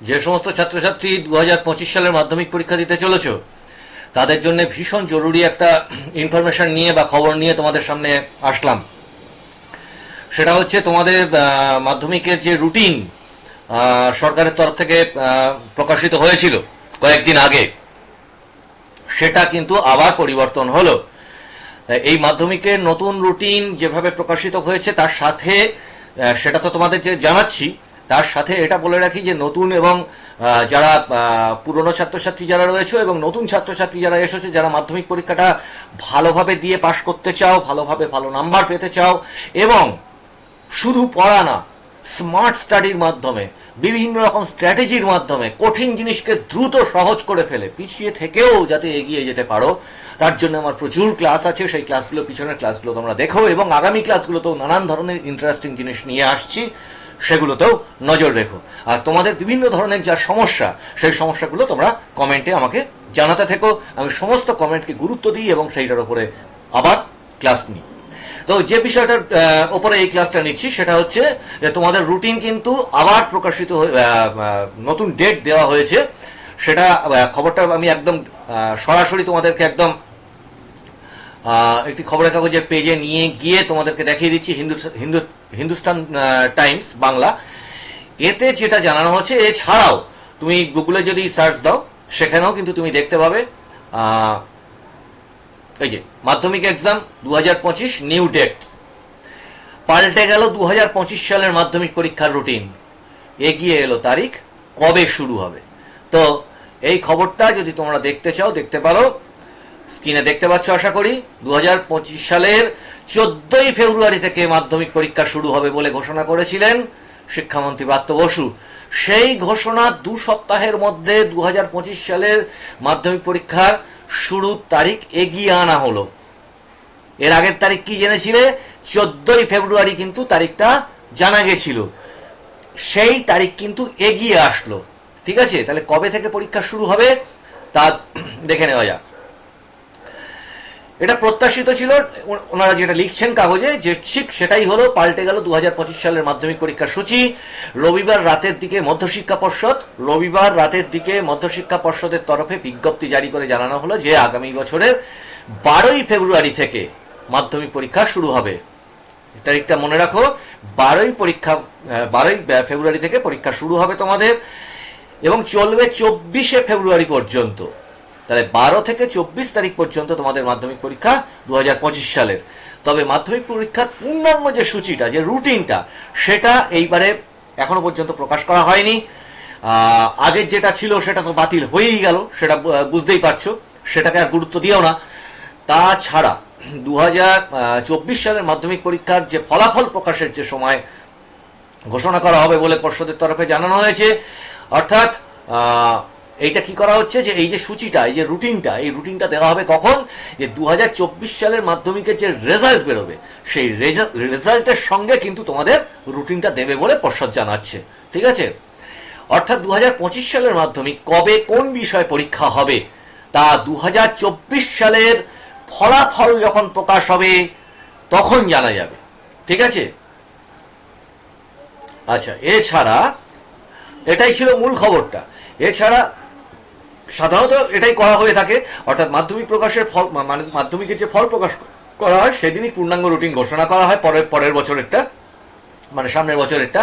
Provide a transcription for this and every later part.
যে সমস্ত ছাত্রছাত্রী দু হাজার পঁচিশ সালের মাধ্যমিক পরীক্ষা দিতে চলেছ, তাদের জন্য ভীষণ জরুরি একটা ইনফরমেশন নিয়ে বা খবর নিয়ে তোমাদের সামনে আসলাম। সেটা হচ্ছে তোমাদের মাধ্যমিকের যে রুটিন সরকারের তরফ থেকে প্রকাশিত হয়েছিল কয়েকদিন আগে, সেটা কিন্তু আবার পরিবর্তন হলো। এই মাধ্যমিকের নতুন রুটিন যেভাবে প্রকাশিত হয়েছে, তার সাথে সেটা তো তোমাদের যে জানাচ্ছি তার সাথে এটা বলে রাখি যে নতুন এবং যারা পুরনো ছাত্রছাত্রী যারা রয়েছে এবং নতুন ছাত্রছাত্রী যারা এসেছে, যারা মাধ্যমিক পরীক্ষাটা ভালোভাবে দিয়ে পাশ করতে চাও, ভালোভাবে ভালো নাম্বার পেতে চাও এবং শুধু পড়া না স্মার্ট স্টাডির মাধ্যমে, বিভিন্ন রকম স্ট্র্যাটেজির মাধ্যমে, কঠিন জিনিসকে দ্রুত সহজ করে ফেলে, পিছিয়ে থেকেও যাতে এগিয়ে যেতে পারো, তার জন্য আমার প্রচুর ক্লাস আছে, সেই ক্লাসগুলো পিছনের ক্লাসগুলো তোমরা দেখো এবং আগামী ক্লাসগুলোতেও নানান ধরনের ইন্টারেস্টিং জিনিস নিয়ে আসছি। সেগুলোতেও নজর রেখো। আর তোমাদের বিভিন্ন ধরনের যা সমস্যা, সেই সমস্যাগুলো তোমরা কমেন্টে আমাকে জানাতে থেকো। আমি সমস্ত কমেন্টকে গুরুত্ব দিই এবং সেইটার উপরে আবার ক্লাস নিই। তো যে বিষয়টার ওপরে এই ক্লাসটা নিচ্ছি, সেটা হচ্ছে যে তোমাদের রুটিন কিন্তু আবার প্রকাশিত নতুন ডেট দেওয়া হয়েছে। সেটা খবরটা আমি একদম সরাসরি তোমাদেরকে একদম একটি খবরের কাগজের পেজে নিয়ে গিয়ে তোমাদেরকে দেখিয়ে দিচ্ছি। হিন্দু হিন্দু হিন্দুস্তান টাইমস, বাংলা। এতে যেটা জানানো হচ্ছে, এছাড়াও তুমি গুগলে যদি সার্চ দাও, সেখানেও কিন্তু তুমি দেখতে পাবে এই যে, মাধ্যমিক এক্সাম দু নিউ ডেটস। পাল্টে গেল দু সালের মাধ্যমিক পরীক্ষার রুটিন। এগিয়ে এলো তারিখ, কবে শুরু হবে? তো, এই খবরটা যদি তোমরা দেখতে চাও, দেখতে পারো স্ক্রিনে দেখতে পাচ্ছ, আশা করি দু হাজার পঁচিশ সালের চোদ্দই ফেব্রুয়ারি থেকে মাধ্যমিক পরীক্ষা শুরু হবে বলে ঘোষণা করেছিলেন শিক্ষামন্ত্রী ব্রাত্য বসু। সেই ঘোষণা দু সপ্তাহের মধ্যে দু হাজার পঁচিশ সালের মাধ্যমিক পরীক্ষার শুরুর তারিখ এগিয়ে আনা হলো। এর আগের তারিখ কি জেনেছিলে? চোদ্দই ফেব্রুয়ারি কিন্তু তারিখটা জানা গেছিল। সেই তারিখ কিন্তু এগিয়ে আসলো। ঠিক আছে? তাহলে কবে থেকে পরীক্ষা শুরু হবে? তা দেখে নেওয়া যাক। এটা প্রত্যাশিত ছিল, ওনারা যেটা লিখছেন কাগজে, যে ঠিক সেটাই হলো, পাল্টে গেল দু হাজার পঁচিশ সালের মাধ্যমিক পরীক্ষার সূচি। রবিবার রাতের দিকে মধ্যশিক্ষা পর্ষদ, রবিবার রাতের দিকে মধ্যশিক্ষা পর্ষদের তরফে বিজ্ঞপ্তি জারি করে জানানো হলো যে আগামী বছরের বারোই ফেব্রুয়ারি থেকে মাধ্যমিক পরীক্ষা শুরু হবে। তারিখটা মনে রাখো, বারোই পরীক্ষা বারোই ফেব্রুয়ারি থেকে পরীক্ষা শুরু হবে তোমাদের, এবং চলবে চব্বিশে ফেব্রুয়ারি পর্যন্ত। তাহলে বারো থেকে চব্বিশ তারিখ পর্যন্ত তোমাদের মাধ্যমিক পরীক্ষা দু হাজার পঁচিশ সালের। তবে মাধ্যমিক পরীক্ষার পূর্ণাঙ্গ যে সূচিটা, যে রুটিনটা, সেটা এইবারে এখনও পর্যন্ত প্রকাশ করা হয়নি। আগের যেটা ছিল সেটা তো বাতিল হয়েই গেল, সেটা বুঝতেই পারছ, সেটাকে আর গুরুত্ব দিও না। তাছাড়া দু চব্বিশ সালের মাধ্যমিক পরীক্ষার যে ফলাফল প্রকাশের যে সময় ঘোষণা করা হবে বলে পর্ষদের তরফে জানানো হয়েছে, অর্থাৎ এইটা কি করা হচ্ছে যে এই যে সূচিটা, এই যে রুটিনটা, এই রুটিনটা দেওয়া হবে কখন? যে দু হাজার চব্বিশ সালের মাধ্যমিকের যে রেজাল্ট বেরোবে, সেই রেজাল্টের সঙ্গে কিন্তু তোমাদের রুটিনটা দেবে বলে পর্ষদ জানাচ্ছে। ঠিক আছে? অর্থাৎ দুহাজার পঁচিশ সালের মাধ্যমিক কবে কোন বিষয়ে পরীক্ষা হবে? তা দু হাজার চব্বিশ সালের ফলাফল যখন প্রকাশ হবে, তখন জানা যাবে। ঠিক আছে? আচ্ছা এছাড়া এটাই ছিল মূল খবরটা। এছাড়া সাধারণত এটাই করা হয়ে থাকে, অর্থাৎ মাধ্যমিক প্রকাশের ফল মানে মাধ্যমিকের যে ফল প্রকাশ করা হয়, সেদিনই পূর্ণাঙ্গ রুটিন ঘোষণা করা হয়, পরের পরের বছরেরটা মানে সামনের বছরেরটা।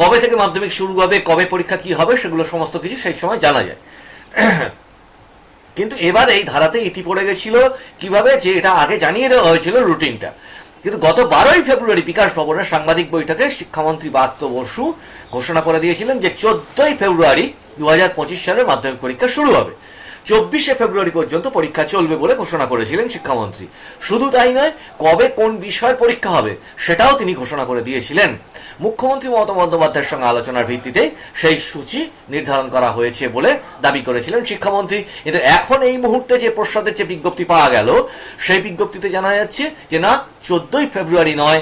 কবে থেকে মাধ্যমিক শুরু হবে, কবে পরীক্ষা কি হবে, সেগুলো সমস্ত কিছু সেই সময় জানা যায়। কিন্তু এবার এই ধারাতে ইতি পড়ে গেছিল কীভাবে, যে এটা আগে জানিয়ে দেওয়া হয়েছিল রুটিনটা। কিন্তু গত বারোই ফেব্রুয়ারি বিকাশ ভবনের সাংবাদিক বৈঠকে শিক্ষামন্ত্রী বাত্য বসু ঘোষণা করে দিয়েছিলেন যে চোদ্দই ফেব্রুয়ারি দু হাজার পঁচিশ সালে মাধ্যমিক পরীক্ষা শুরু হবে। চব্বিশে ফেব্রুয়ারি পর্যন্ত পরীক্ষা চলবে বলে ঘোষণা করেছিলেন শিক্ষামন্ত্রী। শুধু তাই নয়, কবে কোন বিষয়ের পরীক্ষা হবে সেটাও তিনি ঘোষণা করে দিয়েছিলেন। মুখ্যমন্ত্রী মমতা বন্দ্যোপাধ্যায়ের সঙ্গে আলোচনার ভিত্তিতে সেই সূচি নির্ধারণ করা হয়েছে বলে দাবি করেছিলেন শিক্ষামন্ত্রী। কিন্তু এখন এই মুহূর্তে যে প্রসাদের যে বিজ্ঞপ্তি পাওয়া গেল, সেই বিজ্ঞপ্তিতে জানা যাচ্ছে যে না, চোদ্দই ফেব্রুয়ারি নয়,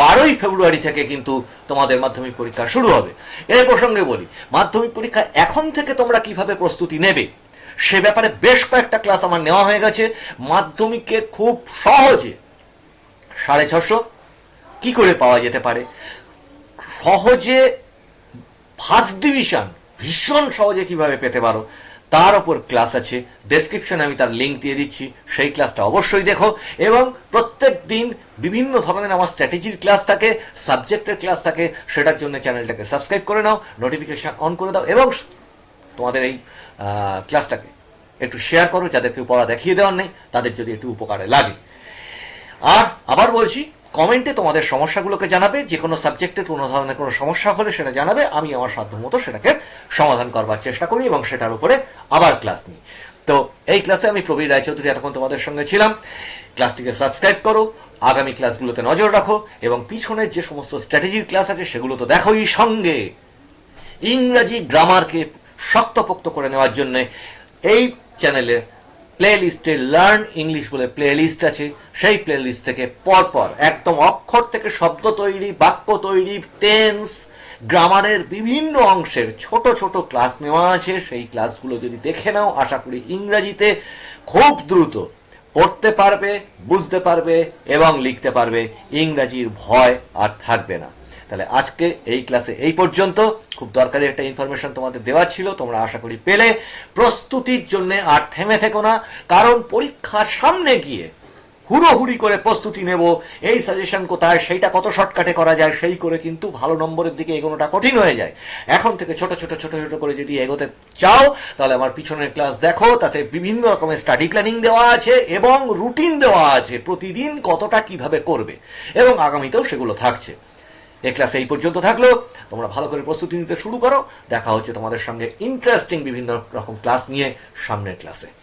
বারোই ফেব্রুয়ারি থেকে কিন্তু তোমাদের মাধ্যমিক পরীক্ষা শুরু হবে। এর প্রসঙ্গে বলি, মাধ্যমিক পরীক্ষা এখন থেকে তোমরা কীভাবে প্রস্তুতি নেবে? সে ব্যাপারে বেশ কয়েকটা ক্লাস আমার নেওয়া হয়ে গেছে। মাধ্যমিকে খুব সহজে সাড়ে ছশো কি করে পাওয়া যেতে পারে? সহজে ফার্স্ট ডিভিশন ভীষণ সহজে কীভাবে পেতে পারো? তার ওপর ক্লাস আছে। ডেসক্রিপশনে আমি তার লিঙ্ক দিয়ে দিচ্ছি। সেই ক্লাসটা অবশ্যই দেখো। এবং প্রত্যেক দিন বিভিন্ন ধরনের আমার স্ট্র্যাটেজির ক্লাস থাকে সাবজেক্টের ক্লাস থাকে, সেটার জন্য চ্যানেলটাকে সাবস্ক্রাইব করে নাও নোটিফিকেশন অন করে দাও, এবং তোমাদের এই ক্লাসটাকে একটু শেয়ার করো, যাদেরকে পড়া দেখিয়ে দেওয়ার নেই, তাদের যদি একটু উপকারে লাগে। আর আবার বলছি কমেন্টে তোমাদের সমস্যাগুলোকে জানাবে, যে কোনো সাবজেক্টের কোনো ধরনের কোনো সমস্যা হলে সেটা জানাবে, আমি আমার সাধ্য মতো সেটাকে সমাধান করবার চেষ্টা করি এবং সেটার উপরে আবার ক্লাস নিই। তো এই ক্লাসে আমি প্রবীর রায়চৌধুরী এতক্ষণ তোমাদের সঙ্গে ছিলাম। ক্লাসটিকে সাবস্ক্রাইব করো, আগামী ক্লাসগুলোতে নজর রাখো এবং পিছনের যে সমস্ত স্ট্র্যাটেজির ক্লাস আছে সেগুলো তো দেখোই সঙ্গে। ইংরাজি গ্রামারকে শক্তপোক্ত করে নেওয়ার জন্য এই চ্যানেলের প্লে লিস্টে লার্ন ইংলিশ বলে প্লে লিস্ট আছে। সেই প্লে লিস্ট থেকে পরপর একদম অক্ষর থেকে শব্দ তৈরি, বাক্য তৈরি টেন্স গ্রামারের বিভিন্ন অংশের ছোট ছোট ক্লাস নেওয়া আছে। সেই ক্লাসগুলো যদি দেখে নাও, আশা করি ইংরাজিতে খুব দ্রুত পড়তে পারবে, বুঝতে পারবে এবং লিখতে পারবে। ইংরাজির ভয় আর থাকবে না। তাহলে আজকে এই ক্লাসে এই পর্যন্ত। খুব দরকারি একটা ইনফরমেশন তোমাদের দেওয়া ছিল, তোমরা আশা করি পেলে। প্রস্তুতির জন্য আর থেমে থেকো না, কারণ পরীক্ষার সামনে গিয়ে হুড়োহুড়ি করে প্রস্তুতি নেব। এই সাজেশন কোথায়, সেইটা কত শর্টকাটে করা যায়, সেই করে কিন্তু ভালো নম্বরের দিকে এগোনোটা কঠিন হয়ে যায়। এখন থেকে ছোট ছোট ছোট ছোট করে যদি এগোতে চাও, তাহলে আমার পিছনের ক্লাস দেখো, তাতে বিভিন্ন রকমের স্টাডি প্ল্যানিং দেওয়া আছে এবং রুটিন দেওয়া আছে। প্রতিদিন কতটা কীভাবে করবে, এবং আগামীতেও সেগুলো থাকছে। এই ক্লাসে এই পর্যন্ত থাকল। তোমরা ভালো করে প্রস্তুতি নিতে শুরু করো। দেখা হচ্ছে তোমাদের সঙ্গে ইন্টারেস্টিং বিভিন্ন রকম ক্লাস নিয়ে সামনের ক্লাসে